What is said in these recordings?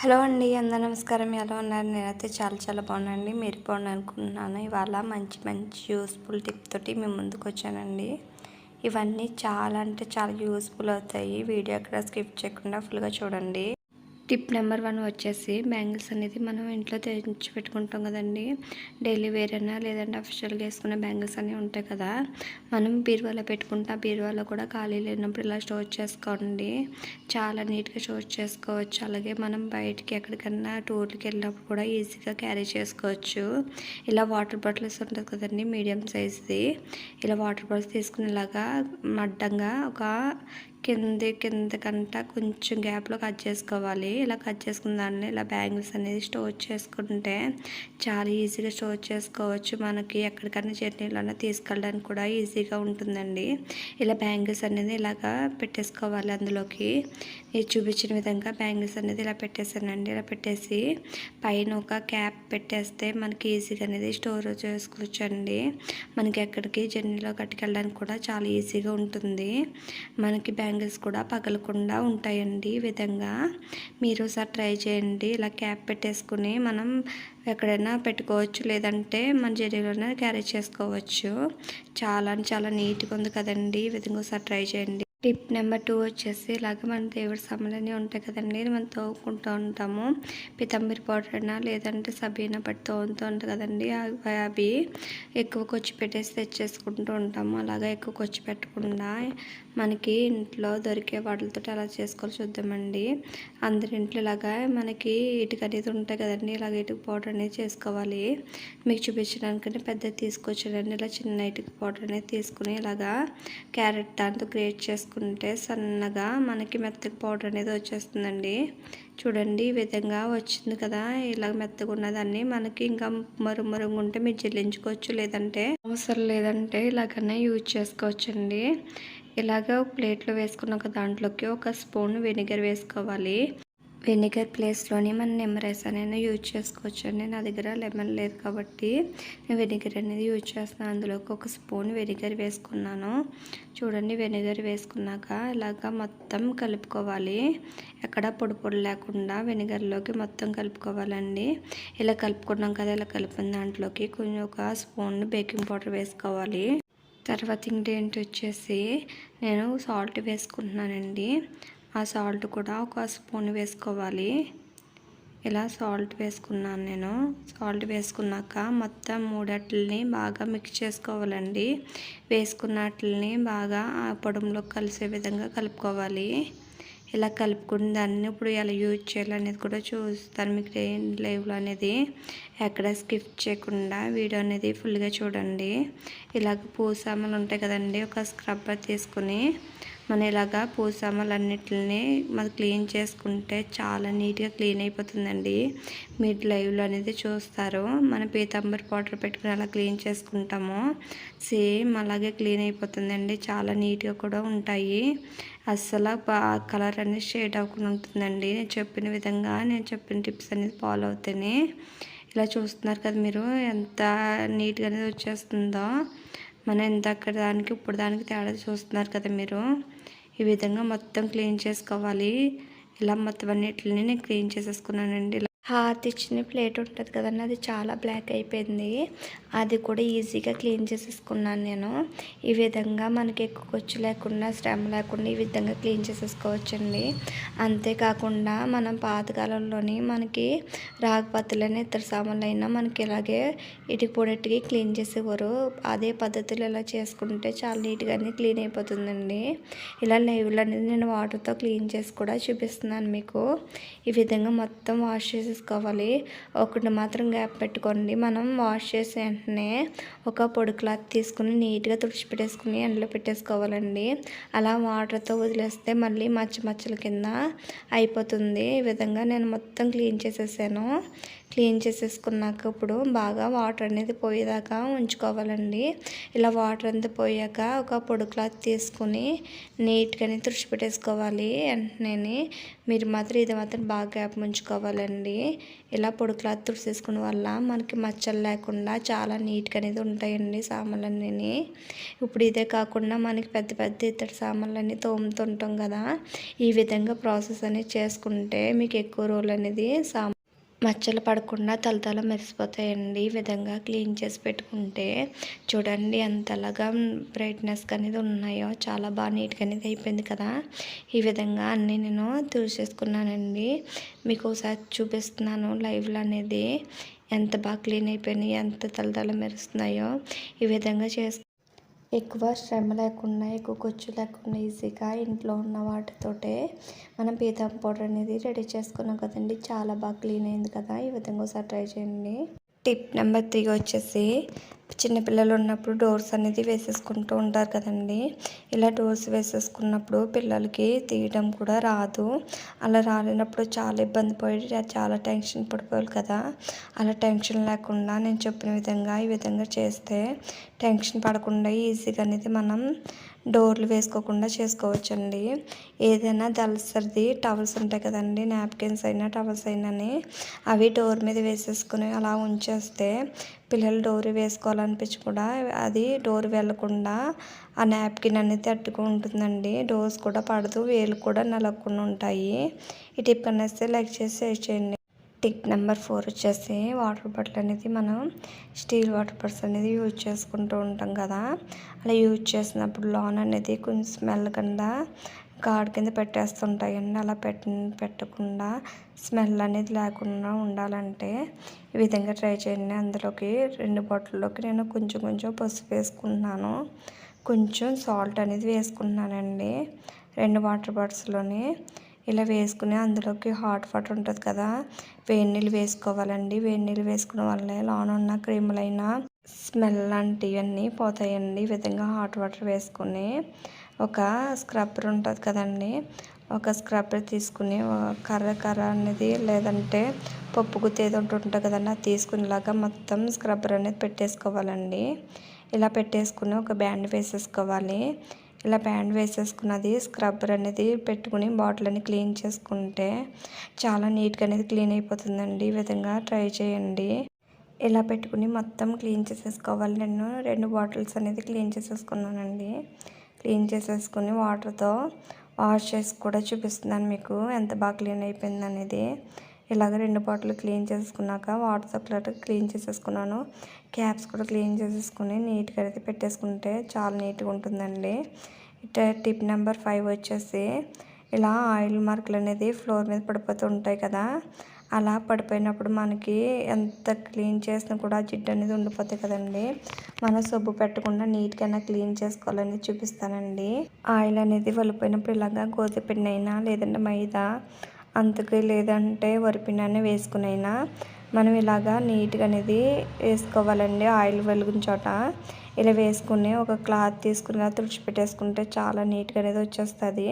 Hello అండి అందరూ నమస్కారం. ఎలా ఉన్నారు? నేనైతే చాలా చాలా బాగున్నానండి. మీరు బాగున్నాను అనుకుంటున్నాను. ఇవాళ మంచి మంచి యూస్ఫుల్ టిప్ తోటి మేము ముందుకు వచ్చానండి. ఇవన్నీ చాలా అంటే చాలా యూస్ఫుల్ అవుతాయి. వీడియో అక్కడ స్కిప్ చేయకుండా ఫుల్గా చూడండి. టిప్ నెంబర్ వన్ వచ్చేసి బ్యాంగిల్స్ అనేది మనం ఇంట్లో తెచ్చి పెట్టుకుంటాం కదండి. డైలీ వేర్ అయినా లేదంటే అఫీషియల్గా వేసుకునే బ్యాంగిల్స్ అనేవి ఉంటాయి కదా. మనం బీరువాలో పెట్టుకుంటే ఆ బీరువాలో కూడా ఖాళీ లేనప్పుడు ఇలా స్టోర్ చేసుకోండి. చాలా నీట్గా స్టోర్ చేసుకోవచ్చు. అలాగే మనం బయటికి ఎక్కడికన్నా టూర్కి వెళ్ళినప్పుడు కూడా ఈజీగా క్యారీ చేసుకోవచ్చు. ఇలా వాటర్ బాటిల్స్ ఉంటుంది కదండి మీడియం సైజ్ది. ఇలా వాటర్ బాటిల్స్ తీసుకునేలాగా అడ్డంగా ఒక కింది కిందకంట కొంచెం గ్యాప్లో కట్ చేసుకోవాలి. ఇలా కట్ చేసుకున్న దాన్ని ఇలా బ్యాంగిల్స్ అనేది స్టోర్ చేసుకుంటే చాలా ఈజీగా స్టోర్ చేసుకోవచ్చు. మనకి ఎక్కడికైనా జర్నీలోనే తీసుకెళ్ళడానికి కూడా ఈజీగా ఉంటుందండి. ఇలా బ్యాంగిల్స్ అనేది ఇలాగా పెట్టేసుకోవాలి అందులోకి. ఇది చూపించిన విధంగా బ్యాంగిల్స్ అనేది ఇలా పెట్టేసానండి ఇలా పెట్టేసి పైన ఒక క్యాప్ పెట్టేస్తే మనకి ఈజీగా అనేది స్టోర్ చేసుకోవచ్చు అండి మనకి ఎక్కడికి జర్నీలో కట్టుకెళ్ళడానికి కూడా చాలా ఈజీగా ఉంటుంది. మనకి బ్యాంగిల్స్ కూడా పగలకుండా ఉంటాయండి ఈ విధంగా. మీరు ఒకసారి ట్రై చేయండి. ఇలా క్యాప్ పెట్టేసుకుని మనం ఎక్కడైనా పెట్టుకోవచ్చు. లేదంటే మన జరీలోనే క్యారీ చేసుకోవచ్చు. చాలా చాలా నీట్గా ఉంది కదండి. ఈ విధంగా ఒకసారి ట్రై చేయండి. టిప్ నెంబర్ టూ వచ్చేసి ఇలాగ మన దేవుడి సామాన్లు ఉంటాయి కదండి. మనం తోముకుంటూ ఉంటాము. పితంబరి పౌడర్ అయినా లేదంటే సబీనా పట్టి తోముతూ ఉంటాయి కదండి. అవి ఎక్కువ కొచ్చి పెట్టేసి తెచ్చేసుకుంటూ ఉంటాము. అలాగా ఎక్కువ కొచ్చి పెట్టకుండా మనకి ఇంట్లో దొరికే వాటితో అలా చేసుకోవాలి చూద్దామండి. అందరి ఇంట్లో ఇలాగా మనకి ఇటుక అనేది ఉంటాయి కదండి ఇలాగ ఇటుక పౌడర్ అనేది చేసుకోవాలి. మీకు చూపించడానికంటే పెద్దది తీసుకొచ్చాడండి. ఇలా చిన్న ఇటుక పౌడర్ అనేది తీసుకుని ఇలాగా క్యారెట్ దాంతో క్రియేట్ చేసుకుంటే సన్నగా మనకి మెత్తగా పౌడర్ అనేది వచ్చేస్తుందండి. చూడండి ఈ విధంగా వచ్చింది కదా. ఇలా మెత్తగా ఉన్నదాన్ని మనకి ఇంకా మరు మరుగు ఉంటే మీరు చెల్లించుకోవచ్చు లేదంటే అవసరం లేదంటే ఇలాగనే యూజ్ చేసుకోవచ్చండి. ఇలాగ ప్లేట్లో వేసుకున్నాక దాంట్లోకి ఒక స్పూన్ వెనిగర్ వేసుకోవాలి. వెనిగర్ ప్లేస్లోని మనం నిమ్మరైస్ అనేది యూజ్ చేసుకోవచ్చు అండి. నా దగ్గర లెమన్ లేదు కాబట్టి నేను వెనిగర్ అనేది యూజ్ చేస్తున్నాను అందులోకి ఒక స్పూన్ వెనిగర్ వేసుకున్నాను. చూడండి వెనిగర్ వేసుకున్నాక ఇలాగా మొత్తం కలుపుకోవాలి. ఎక్కడ పొడి పొడి లేకుండా వెనిగర్లోకి మొత్తం కలుపుకోవాలండి. ఇలా కలుపుకున్నాం కదా ఇలా కలిపిన దాంట్లోకి కొంచెం ఒక స్పూన్ బేకింగ్ పౌడర్ వేసుకోవాలి. తర్వాత ఇంగ్రీడియంట్ వచ్చేసి నేను సాల్ట్ వేసుకుంటున్నానండి. ఆ సాల్ట్ కూడా ఒక స్పూన్ వేసుకోవాలి. ఇలా సాల్ట్ వేసుకున్నాను నేను. సాల్ట్ వేసుకున్నాక మొత్తం మూడట్లని బాగా మిక్స్ చేసుకోవాలండి. వేసుకున్నట్లని బాగా ఆ పొడంలో కలిసే విధంగా కలుపుకోవాలి. ఇలా కలుపుకుని దాన్ని ఇప్పుడు ఎలా యూజ్ చేయాలనేది కూడా చూస్తాను మీకు లైవ్లో అనేది ఎక్కడ స్కిప్ చేయకుండా వీడియో అనేది ఫుల్గా చూడండి. ఇలాగ పూసామలు ఉంటాయి కదండి ఒక స్క్రబ్బర్ తీసుకుని మనం ఇలాగా పూసామలన్నిటిని మనం క్లీన్ చేసుకుంటే చాలా నీట్గా క్లీన్ అయిపోతుందండి. మీరు లైవ్లో అనేది చూస్తారు. మన పీతాంబరి పౌడర్ పెట్టుకుని అలా క్లీన్ చేసుకుంటాము. సేమ్ అలాగే క్లీన్ అయిపోతుందండి. చాలా నీట్గా కూడా ఉంటాయి. అస్సలు కలర్ అనేది షేడ్ అవ్వకుండా ఉంటుందండి. నేను చెప్పిన విధంగా నేను చెప్పిన టిప్స్ అనేది ఫాలో అవుతాయి ఇలా చూస్తున్నారు కదా మీరు ఎంత నీట్గా అనేది వచ్చేస్తుందో. మనం ఎంత అక్కడ దానికి ఇప్పుడు దానికి తేడా చూస్తున్నారు కదా మీరు. ఈ విధంగా మొత్తం క్లీన్ చేసుకోవాలి. ఇలా మొత్తం అన్నిటిని నేను క్లీన్ చేసేసుకున్నానండి. హాత్ ఇచ్చిన ప్లేట్ ఉంటుంది కదండి అది చాలా బ్లాక్ అయిపోయింది. అది కూడా ఈజీగా క్లీన్ చేసేసుకున్నాను నేను. ఈ విధంగా మనకి ఎక్కువ ఖర్చు లేకుండా శ్రమ లేకుండా ఈ విధంగా క్లీన్ చేసేసుకోవచ్చండి. అంతేకాకుండా మనం పాతకాలంలోని మనకి రాగపత్తులని ఇతర సామాన్లైనా మనకి ఇలాగే ఇటుకి పొడెట్టుకి క్లీన్ చేసేవారు. అదే పద్ధతిలో ఇలా చేసుకుంటే చాలా నీట్గానే క్లీన్ అయిపోతుందండి. ఇలా లైవ్లు అనేది నేను వాటర్తో క్లీన్ చేసి కూడా చూపిస్తున్నాను మీకు. ఈ విధంగా మొత్తం వాష్ చేసి తీసుకోవాలి. ఒకటి మాత్రం గ్యాప్ పెట్టుకోండి. మనం వాష్ చేసి వెంటనే ఒక పొడి క్లాత్ తీసుకుని నీట్గా తుడిచిపెట్టేసుకుని ఎండలో పెట్టేసుకోవాలండి. అలా వాటర్తో వదిలేస్తే మళ్ళీ మచ్చ మచ్చల కింద అయిపోతుంది. ఈ విధంగా నేను మొత్తం క్లీన్ చేసేసాను. క్లీన్ చేసేసుకున్నాక ఇప్పుడు బాగా వాటర్ అనేది పోయేదాకా ఉంచుకోవాలండి. ఇలా వాటర్ అంతా పోయాక ఒక పొడి క్లాత్ తీసుకుని నీట్గానే తుడిచిపెట్టేసుకోవాలి వెంటనే మీరు మాత్రం ఇది మాత్రం బాగా గ్యాప్ ఉంచుకోవాలండి ఇలా పొడి క్లాత్ తుడిచేసుకున్న వల్ల మనకి మచ్చలు లేకుండా చాలా నీట్గా అనేది ఉంటాయండి సామాన్లన్నీ ఇప్పుడు ఇదే కాకుండా మనకి పెద్ద పెద్ద ఇతర సామాన్లన్నీ తోముతుంటాం కదా ఈ విధంగా ప్రాసెస్ అనేది చేసుకుంటే మీకు ఎక్కువ రోజులు అనేది సామాన్ మచ్చలు పడకుండా తలతల మెరిసిపోతాయండి. ఈ విధంగా క్లీన్ చేసి పెట్టుకుంటే చూడండి ఎంతలాగా బ్రైట్నెస్ అనేది ఉన్నాయో చాలా బాగా నీట్గా అనేది అయిపోయింది కదా. ఈ విధంగా అన్నీ నేను తుడిచేసుకున్నానండి. మీకు ఒకసారి చూపిస్తున్నాను లైవ్లో అనేది. ఎంత బాగా క్లీన్ అయిపోయినాయి ఎంత తలతల మెరుస్తున్నాయో. ఈ విధంగా చేసు ఎక్కువ శ్రమ లేకుండా ఎక్కువ ఖర్చు లేకుండా ఈజీగా ఇంట్లో ఉన్న వాటితోటే మనం పీతం పౌడర్ అనేది రెడీ చేసుకున్నాం కదండి. చాలా బాగా క్లీన్ అయింది కదా. ఈ విధంగా ఒకసారి ట్రై చేయండి. టిప్ నెంబర్ త్రీ వచ్చేసి చిన్నపిల్లలు ఉన్నప్పుడు డోర్స్ అనేది వేసేసుకుంటూ ఉంటారు కదండి. ఇలా డోర్స్ వేసేసుకున్నప్పుడు పిల్లలకి తీయడం కూడా రాదు. అలా రాలేనప్పుడు చాలా ఇబ్బంది పడి చాలా టెన్షన్ పడిపోయారు కదా. అలా టెన్షన్ లేకుండా నేను చెప్పిన విధంగా ఈ విధంగా చేస్తే టెన్షన్ పడకుండా ఈజీగా అనేది మనం డోర్లు వేసుకోకుండా చేసుకోవచ్చండి. ఏదైనా దళసరిది టవల్స్ ఉంటాయి కదండి నాప్కిన్స్ అయినా టవల్స్ అయినా అవి డోర్ మీద వేసేసుకుని అలా ఉంచేస్తే పిల్లలు డోర్ వేసుకోవాలనిపించి కూడా అది డోర్ వెళ్ళకుండా ఆ నాప్కిన్ అనేది తట్టుకుంటుందండి డోర్స్ కూడా పడదు వేలు కూడా నలగకుండా ఉంటాయి. ఈ టిప్ అనేస్తే లైక్ చేసి షేర్ చేయండి. టిక్ నెంబర్ ఫోర్ వచ్చేసి వాటర్ బాటిల్ అనేది మనం స్టీల్ వాటర్ బాటిల్స్ అనేది యూజ్ చేసుకుంటూ ఉంటాం కదా. అలా యూజ్ చేసినప్పుడు లోన్ అనేది కొంచెం స్మెల్ కింద గాడ్ కింద పెట్టేస్తుంటాయండి. అలా పెట్ట పెట్టకుండా స్మెల్ అనేది లేకుండా ఉండాలంటే ఈ విధంగా ట్రై చేయండి. అందులోకి రెండు బాటిల్లోకి నేను కొంచెం కొంచెం పసుపు వేసుకుంటున్నాను. కొంచెం సాల్ట్ అనేది వేసుకుంటున్నానండి. రెండు వాటర్ బాటిల్స్లోని ఇలా వేసుకుని అందులోకి హాట్ వాటర్ ఉంటుంది కదా వేడి నీళ్ళు వేసుకోవాలండి. వేడి నీళ్ళు వేసుకోవడం వల్లే లోన ఉన్న క్రీములైన స్మెల్ లాంటివన్నీ పోతాయండి. ఈ విధంగా హాట్ వాటర్ వేసుకుని ఒక స్క్రబ్బర్ ఉంటుంది కదండి ఒక స్క్రబ్బర్ తీసుకుని కర్ర కర్ర అనేది లేదంటే పప్పు గుత్తి ఏదో ఉంటుంది కదండి అది తీసుకునేలాగా మొత్తం స్క్రబ్బర్ అనేది పెట్టేసుకోవాలండి. ఇలా పెట్టేసుకుని ఒక బ్యాండ్ వేసేసుకోవాలి. ఇలా ప్యాంట్ వేసేసుకున్నది స్క్రబ్బర్ అనేది పెట్టుకుని బాటిల్ అని క్లీన్ చేసుకుంటే చాలా నీట్గా అనేది క్లీన్ అయిపోతుందండి. ఈ విధంగా ట్రై చేయండి. ఇలా పెట్టుకుని మొత్తం క్లీన్ చేసేసుకోవాలి. నేను రెండు బాటిల్స్ అనేది క్లీన్ చేసేసుకున్నానండి. క్లీన్ చేసేసుకుని వాటర్తో వాష్ చేసి కూడా చూపిస్తున్నాను మీకు ఎంత బాగా క్లీన్ అయిపోయింది అనేది. ఇలాగ రెండు బాటిల్ క్లీన్ చేసుకున్నాక వాటర్తో క్లీన్ చేసేసుకున్నాను. క్యాప్స్ కూడా క్లీన్ చేసేసుకుని నీట్గా అయితే పెట్టేసుకుంటే చాలా నీట్గా ఉంటుందండి. ఇట టిప్ నెంబర్ ఫైవ్ వచ్చేసి ఇలా ఆయిల్ మార్కులు అనేది ఫ్లోర్ మీద పడిపోతూ ఉంటాయి కదా అలా పడిపోయినప్పుడు మనకి ఎంత క్లీన్ చేసినా కూడా జిడ్డు అనేది ఉండిపోతాయి కదండి. మనం సబ్బు పెట్టకుండా నీట్గా క్లీన్ చేసుకోవాలని చూపిస్తానండి. ఆయిల్ అనేది వలిపోయినప్పుడు ఇలాగా గోధుమ పిండి అయినా లేదంటే మైదా అంతకు లేదంటే వరిపిండి వేసుకునైనా మనం ఇలాగా నీట్గా అనేది వేసుకోవాలండి. ఆయిల్ వెలుగుని చోట ఇలా వేసుకుని ఒక క్లాత్ తీసుకుని తుడిచిపెట్టేసుకుంటే చాలా నీట్గా అనేది వచ్చేస్తుంది.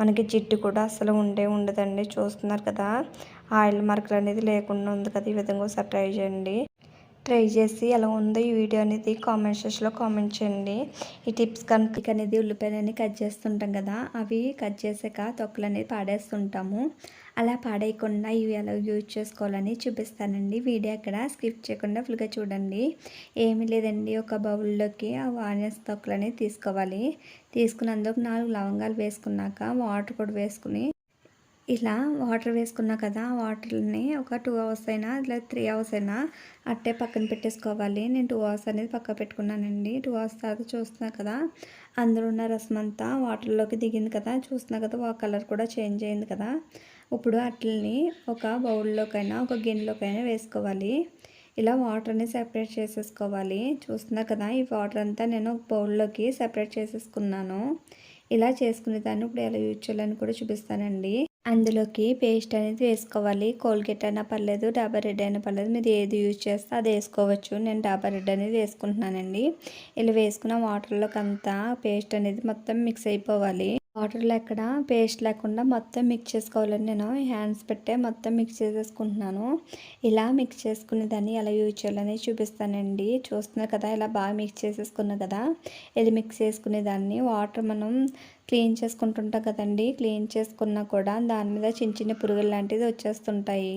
మనకి జిడ్డు కూడా అసలు ఉండే ఉండదండి. చూస్తున్నారు కదా ఆయిల్ మార్కులు అనేది లేకుండా ఉంది కదా ఈ విధంగా ఒకసారి ట్రై చేయండి. ట్రై చేసి ఎలా ఉందో ఈ వీడియో అనేది కామెంట్ సెక్షన్లో కామెంట్ చేయండి. ఈ టిప్స్ కనుక అనేది ఉల్లిపాయలని కట్ చేస్తుంటాం కదా అవి కట్ చేసాక తొక్కలు అనేది పాడేస్తుంటాము. అలా పాడేయకుండా ఇవి ఎలా యూజ్ చేసుకోవాలని చూపిస్తానండి. వీడియో అక్కడ స్కిప్ చేయకుండా ఫుల్గా చూడండి. ఏమీ లేదండి ఒక బౌల్లోకి ఆ ఆనియన్స్ తొక్కలని తీసుకోవాలి. తీసుకున్నందుకు నాలుగు లవంగాలు వేసుకున్నాక వాటర్ కూడా వేసుకుని ఇలా వాటర్ వేసుకున్నా కదా వాటర్ని ఒక టూ అవర్స్ అయినా లేదా త్రీ అవర్స్ అయినా అట్టే పక్కన పెట్టేసుకోవాలి. నేను టూ అవర్స్ అనేది పక్క పెట్టుకున్నానండి. టూ అవర్స్ తర్వాత చూస్తున్నా కదా అందులో ఉన్న రసం అంతా వాటర్లోకి దిగింది కదా. చూస్తున్నా కదా ఆ కలర్ కూడా చేంజ్ అయింది కదా. ఇప్పుడు అట్లని ఒక బౌల్లోకైనా ఒక గిన్నెలోకైనా వేసుకోవాలి. ఇలా వాటర్ని సెపరేట్ చేసేసుకోవాలి. చూస్తున్నా కదా ఈ వాటర్ అంతా నేను ఒక బౌల్లోకి సెపరేట్ చేసేసుకున్నాను. ఇలా చేసుకునే దాన్ని ఇప్పుడు ఎలా యూజ్ చేయాలని కూడా చూపిస్తానండి. అందులోకి పేస్ట్ అనేది వేసుకోవాలి. కోల్గేట్ అయినా పర్లేదు డాబర్ రెడ్ అయినా పర్లేదు. మీరు ఏది యూజ్ చేస్తే అది వేసుకోవచ్చు. నేను డాబర్ రెడ్ అనేది వేసుకుంటున్నానండి. ఇలా వేసుకున్న వాటర్లోకి అంతా పేస్ట్ అనేది మొత్తం మిక్స్ అయిపోవాలి. వాటర్లో ఎక్కడ పేస్ట్ లేకుండా మొత్తం మిక్స్ చేసుకోవాలని నేను హ్యాండ్స్ పెట్టే మొత్తం మిక్స్ చేసేసుకుంటున్నాను. ఇలా మిక్స్ చేసుకునే దాన్ని ఎలా యూజ్ చేయాలని చూపిస్తానండి. చూస్తున్నారు కదా ఇలా బాగా మిక్స్ చేసేసుకున్నా కదా ఇది మిక్స్ చేసుకునే దాన్ని వాటర్ మనం క్లీన్ చేసుకుంటుంటాం కదండి. క్లీన్ చేసుకున్నా కూడా దాని మీద చిన్న చిన్న పురుగులు లాంటిది వచ్చేస్తుంటాయి.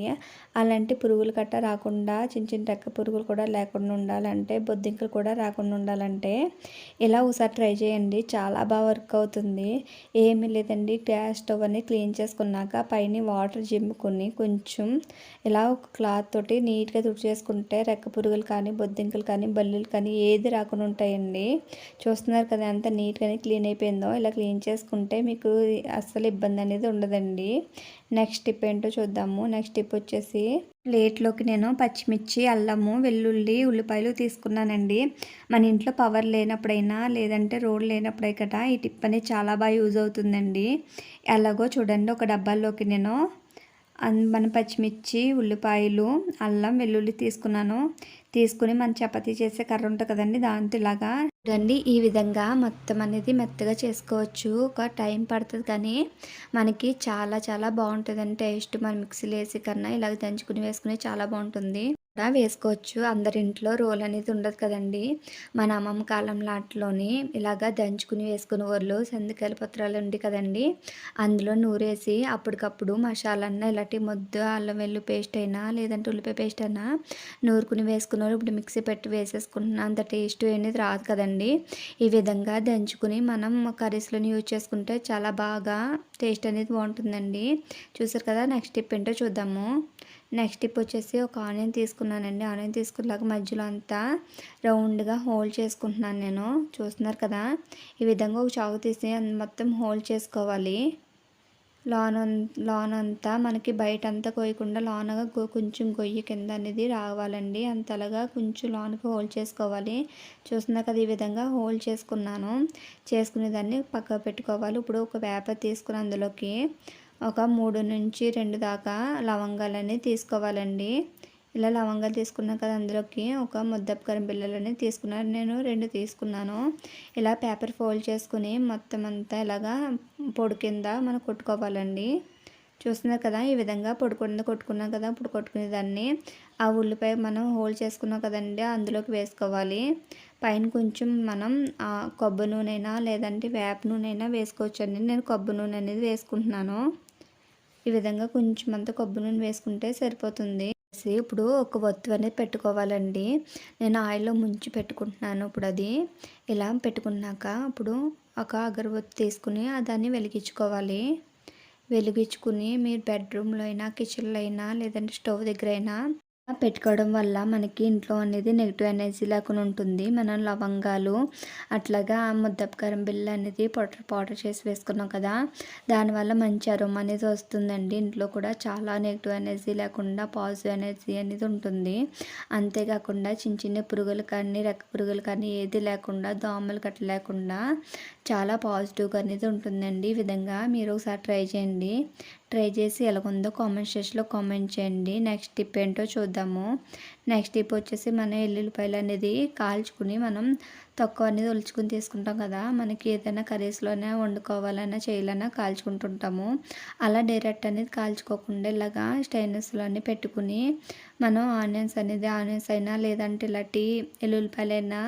అలాంటి పురుగులు కట్ట రాకుండా చిన్న చిన్న రెక్క పురుగులు కూడా లేకుండా ఉండాలంటే బొద్దింకలు కూడా రాకుండా ఉండాలంటే ఇలా ఒకసారి ట్రై చేయండి. చాలా బాగా వర్క్ అవుతుంది. ఏమీ లేదండి. గ్యాస్ స్టవ్ అని క్లీన్ చేసుకున్నాక పైన వాటర్ జిమ్ముకుని కొంచెం ఇలా ఒక క్లాత్ తోటి నీట్గా తుడిచేసుకుంటే రెక్క పురుగులు కానీ బొద్దింకలు కానీ బల్లులు కానీ ఏది రాకుండా ఉంటాయండి. చూస్తున్నారు కదా ఎంత నీట్గానే క్లీన్ అయిపోయిందో. ఇలా క్లీన్ చేసుకుంటే మీకు అస్సలు ఇబ్బంది అనేది ఉండదండి. నెక్స్ట్ టిప్ ఏంటో చూద్దాము. నెక్స్ట్ టిప్ వచ్చేసి ప్లేట్లోకి నేను పచ్చిమిర్చి అల్లము వెల్లుల్లి ఉల్లిపాయలు తీసుకున్నానండి. మన ఇంట్లో పవర్ లేనప్పుడైనా లేదంటే రోడ్ లేనప్పుడై కదా ఈ టిప్ అనేది చాలా బాగా యూజ్ అవుతుందండి. ఎలాగో చూడండి ఒక డబ్బాల్లోకి నేను మన పచ్చిమిర్చి ఉల్లిపాయలు అల్లం వెల్లుల్లి తీసుకున్నాను. తీసుకుని మన చపాతీ చేసే కర్ర ఉంటుంది కదండి దాంతో ఇలాగా చూడండి ఈ విధంగా మొత్తం అనేది మెత్తగా చేసుకోవచ్చు. ఒక టైం పడుతుంది కానీ మనకి చాలా చాలా బాగుంటుందండి. టేస్ట్ మన మిక్సీలో వేసి కన్నా ఇలాగ దంచుకుని వేసుకుని చాలా బాగుంటుంది. కూడా వేసుకోవచ్చు. అందరి ఇంట్లో రోల్ అనేది ఉండదు కదండి. మన అమ్మమ్మ కాలం లాట్లోని ఇలాగా దంచుకుని వేసుకునే వాళ్ళు సందికాయల పత్రాలు ఉండి కదండి. అందులో నూరేసి అప్పటికప్పుడు మసాలన్నా ఇలాంటి ముద్ద అల్లం వెల్లు పేస్ట్ అయినా లేదంటే ఉల్లిపాయ పేస్ట్ అయినా నూరుకుని వేసుకునే వాళ్ళు ఇప్పుడు మిక్సీ పెట్టి వేసేసుకుంటున్నా అంత టేస్ట్ అనేది రాదు కదండి. ఈ విధంగా దంచుకుని మనం కర్రీస్లోని యూజ్ చేసుకుంటే చాలా బాగా టేస్ట్ అనేది బాగుంటుందండి. చూసారు కదా నెక్స్ట్ టిప్ ఏంటో చూద్దాము. నెక్స్ట్ ఇప్పుడు వచ్చేసి ఒక ఆనియన్ తీసుకున్నానండి. ఆనియన్ తీసుకున్నాక మధ్యలో అంతా రౌండ్గా హోల్డ్ చేసుకుంటున్నాను నేను. చూస్తున్నారు కదా? ఈ విధంగా ఒక చాకు తీసి మొత్తం హోల్డ్ చేసుకోవాలి. లోన్ లోన్ అంతా మనకి బయట అంతా కోయకుండా లోనగా కొంచెం గొయ్యి కింద అనేది రావాలండి. అంతలాగా కొంచెం లోన్కి హోల్డ్ చేసుకోవాలి. చూస్తున్నా కదా? ఈ విధంగా హోల్డ్ చేసుకున్నాను. చేసుకునేదాన్ని పక్క పెట్టుకోవాలి. ఇప్పుడు ఒక వేప తీసుకుని అందులోకి ఒక మూడు నుంచి రెండు దాకా లవంగాలని తీసుకోవాలండి. ఇలా లవంగాలు తీసుకున్నా కదా అందులోకి ఒక ముద్దపకరం బిళ్ళలని తీసుకున్నాను నేను రెండు తీసుకున్నాను. ఇలా పేపర్ ఫోల్డ్ చేసుకుని మొత్తం అంతా ఇలాగా పొడి కింద మనం కొట్టుకోవాలండి. చూస్తున్నారు కదా ఈ విధంగా పొడి కింద కొట్టుకున్నాం కదా ఇప్పుడు కొట్టుకునేదాన్ని. ఆ ఉల్లిపాయ మనం హోల్డ్ చేసుకున్నాం కదండి అందులోకి వేసుకోవాలి. పైన కొంచెం మనం కొబ్బరి నూనె అయినా లేదంటే వేప నూనె అయినా వేసుకోవచ్చండి. నేను కొబ్బరి నూనె అనేది వేసుకుంటున్నాను. ఈ విధంగా కొంచెం అంత కొబ్బరి నూనె వేసుకుంటే సరిపోతుంది. ఇప్పుడు ఒక ఒత్తు అనేది పెట్టుకోవాలండి. నేను ఆయిల్లో ముంచి పెట్టుకుంటున్నాను ఇప్పుడు అది. ఇలా పెట్టుకున్నాక ఇప్పుడు ఒక అగరబత్తి తీసుకుని దాన్ని వెలిగించుకోవాలి. వెలిగించుకుని మీరు బెడ్రూమ్లో అయినా కిచెన్లో అయినా లేదంటే స్టవ్ దగ్గర అయినా పెట్టుకోవడం వల్ల మనకి ఇంట్లో అనేది నెగిటివ్ ఎనర్జీ లేకుండా ఉంటుంది. మనం లవంగాలు అట్లాగా ముద్దపకారం బిల్ల అనేది పౌడర్ పౌడర్ చేసి వేసుకున్నాం కదా దానివల్ల మంచి అరుమ అనేది వస్తుందండి. ఇంట్లో కూడా చాలా నెగిటివ్ ఎనర్జీ లేకుండా పాజిటివ్ ఎనర్జీ అనేది ఉంటుంది. అంతేకాకుండా చిన్న చిన్న పురుగులు కానీ రెక్క పురుగులు కానీ ఏది లేకుండా దోమలు కట్ట లేకుండా చాలా పాజిటివ్గా అనేది ఉంటుందండి. ఈ విధంగా మీరు ఒకసారి ట్రై చేయండి. ట్రై చేసి ఎలాగుందో కామెంట్ సెక్షన్లో కామెంట్ చేయండి. నెక్స్ట్ టిప్ ఏంటో చూద్దాము. నెక్స్ట్ టిప్ వచ్చేసి మన ఎల్లుల్లిపాయలు అనేది కాల్చుకుని మనం తక్కువ అనేది ఒలుచుకుని తీసుకుంటాం కదా. మనకి ఏదైనా కర్రీస్లోనే వండుకోవాలన్నా చేయాలన్నా కాల్చుకుంటుంటాము. అలా డైరెక్ట్ అనేది కాల్చుకోకుండా ఇలాగా స్టైనర్స్లోనే పెట్టుకుని మనం ఆనియన్స్ అనేది ఆనియన్స్ అయినా లేదంటే ఇలాంటి ఎల్లుల్లిపాయలైనా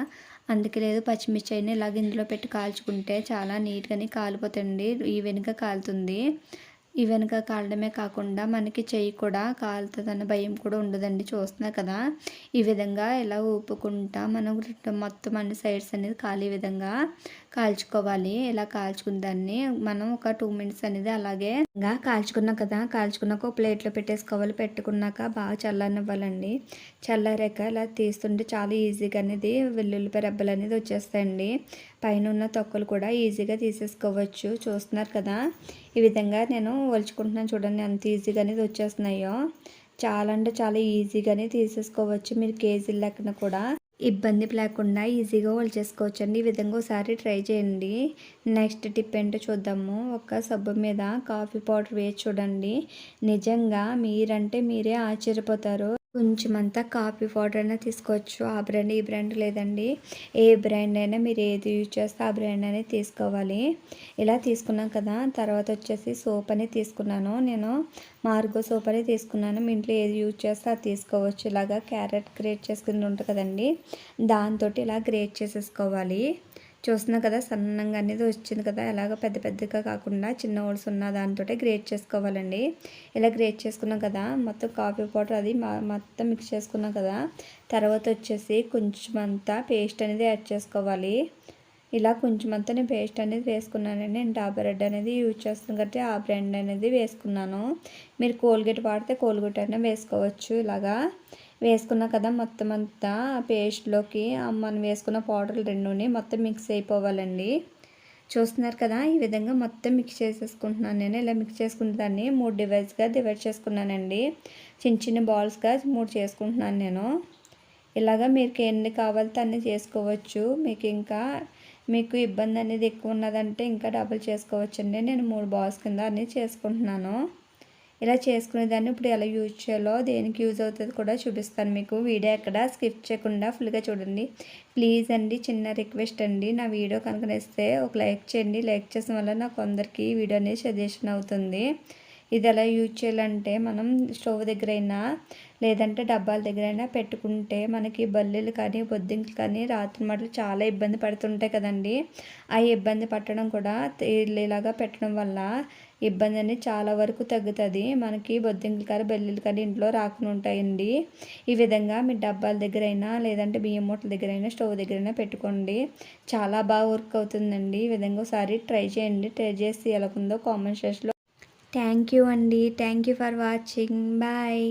అందుకే లేదు పచ్చిమిర్చి అయినా ఇలాగ ఇందులో పెట్టి కాల్చుకుంటే చాలా నీట్గానే కాలిపోతుంది. ఈవెన్గా కాలుతుంది. ఈ వెనుక కాలడమే కాకుండా మనకి చెయ్యి కూడా కాలుతుందన్న భయం కూడా ఉండదండి. చూస్తున్నారు కదా? ఈ విధంగా ఇలా ఊపుకుంటా మనం మొత్తం అన్ని సైడ్స్ అనేది కాలే విధంగా కాల్చుకోవాలి. ఇలా కాల్చుకున్న దాన్ని మనం ఒక టూ మినిట్స్ అనేది అలాగే ఇంకా కాల్చుకున్నాం కదా? కాల్చుకున్నాక ఒక ప్లేట్లో పెట్టేసుకోవాలి పెట్టుకున్నాక బాగా చల్లనివ్వాలండి. చల్లారాక ఇలా తీస్తుంటే చాలా ఈజీగా అనేది వెల్లుల్లిపాయ రెబ్బలు అనేది వచ్చేస్తాయండి. పైన ఉన్న తొక్కలు కూడా ఈజీగా తీసేసుకోవచ్చు. చూస్తున్నారు కదా? ఈ విధంగా నేను ఒలుచుకుంటున్నాను చూడండి ఎంత ఈజీగా అనేది వచ్చేస్తున్నాయో చాలా అంటే చాలా ఈజీగానే తీసేసుకోవచ్చు మీరు కేజీల లెక్కన కూడా. ఇబ్బంది లేకుండా ఈజీగా చేసుకోవచ్చు అండి ఈ విధంగా ఒకసారి ట్రై చేయండి. నెక్స్ట్ టిప్ ఏంటో చూద్దాము. ఒక సబ్బు మీద కాఫీ పౌడర్ వేసి చూడండి. నిజంగా మీరంటే మీరే ఆశ్చర్యపోతారు. కొంచెం అంతా కాఫీ పౌడర్ అయినా తీసుకోవచ్చు. ఆ బ్రాండ్ ఈ బ్రాండ్ లేదండి. ఏ బ్రాండ్ అయినా మీరు ఏది యూజ్ చేస్తే ఆ బ్రాండ్ అనేది తీసుకోవాలి. ఇలా తీసుకున్నాం కదా. తర్వాత వచ్చేసి సోప్ అని తీసుకున్నాను నేను. మార్గో సోప్ అని తీసుకున్నాను. మీ ఇంట్లో ఏది యూజ్ చేస్తే అది తీసుకోవచ్చు. ఇలాగా క్యారెట్ గ్రేట్ చేసుకుని ఉంటుంది కదండి. దాంతో ఇలా గ్రేట్ చేసేసుకోవాలి. చూస్తున్నా కదా సన్నంగా అనేది వచ్చింది కదా. ఎలాగ పెద్ద పెద్దగా కాకుండా చిన్న హోల్స్ ఉన్న దాంతో గ్రేట్ చేసుకోవాలండి. ఇలా గ్రేట్ చేసుకున్నాం కదా మొత్తం కాఫీ పౌడర్ అది మొత్తం మిక్స్ చేసుకున్నాం కదా తర్వాత వచ్చేసి కొంచెం అంతా పేస్ట్ అనేది యాడ్ చేసుకోవాలి. ఇలా కొంచెం అంతా నేను పేస్ట్ అనేది వేసుకున్నానండి. నేను డాబర్ రెడ్ అనేది యూజ్ చేస్తున్నాను కాబట్టి ఆ బ్రాండ్ అనేది వేసుకున్నాను. మీరు కోల్గేట్ వాడితే కోల్గేట్ అయినా వేసుకోవచ్చు ఇలాగా. వేసుకున్నా కదా మొత్తం అంతా పేస్ట్లోకి మనం వేసుకున్న పౌడర్లు రెండుని మొత్తం మిక్స్ అయిపోవాలండి. చూస్తున్నారు కదా ఈ విధంగా మొత్తం మిక్స్ చేసేసుకుంటున్నాను నేను. ఇలా మిక్స్ చేసుకున్న దాన్ని మూడు డివైస్గా డివైడ్ చేసుకున్నానండి. చిన్న చిన్న బాల్స్గా మూడు చేసుకుంటున్నాను నేను. ఇలాగా మీకు ఎన్ని కావాలితే అన్ని చేసుకోవచ్చు. మీకు ఇంకా మీకు ఇబ్బంది అనేది ఎక్కువ ఉన్నదంటే ఇంకా డబుల్ చేసుకోవచ్చండి. నేను మూడు బాల్స్ కింద అన్నీ చేసుకుంటున్నాను. ఇలా చేసుకునేదాన్ని. ఇప్పుడు ఎలా యూజ్ చేయాలో దేనికి యూజ్ అవుతుంది కూడా చూపిస్తాను మీకు. వీడియో ఎక్కడ స్కిప్ చేయకుండా ఫుల్గా చూడండి. ప్లీజ్ అండి చిన్న రిక్వెస్ట్ అండి. నా వీడియో కనుక నేస్తే ఒక లైక్ చేయండి. లైక్ చేసిన వల్ల నాకు అందరికీ వీడియో అనేది సజెషన్ అవుతుంది. ఇది ఎలా యూజ్ చేయాలంటే మనం స్టవ్ దగ్గర అయినా లేదంటే డబ్బాల దగ్గర అయినా పెట్టుకుంటే మనకి బల్లీలు కానీ బొద్దింకులు కానీ రాత్రి మాటలు చాలా ఇబ్బంది పడుతుంటాయి కదండి. ఆ ఇబ్బంది పట్టడం కూడా ఇలాగా పెట్టడం వల్ల ఇబ్బంది అనేది చాలా వరకు తగ్గుతుంది. మనకి బొద్దింకల కానీ బెల్లీలు కానీ ఇంట్లో రాకుండా ఉంటాయండి. ఈ విధంగా మీ డబ్బాల దగ్గర అయినా లేదంటే బియ్యం మూటల దగ్గర అయినా స్టవ్ దగ్గర పెట్టుకోండి. చాలా బాగా వర్క్ అవుతుందండి. ఈ విధంగా ఒకసారి ట్రై చేయండి. ట్రై చేసి ఎలా ఉందో కామెంట్ సెక్షన్లో. థ్యాంక్ యూ అండి. Thank you for watching. Bye.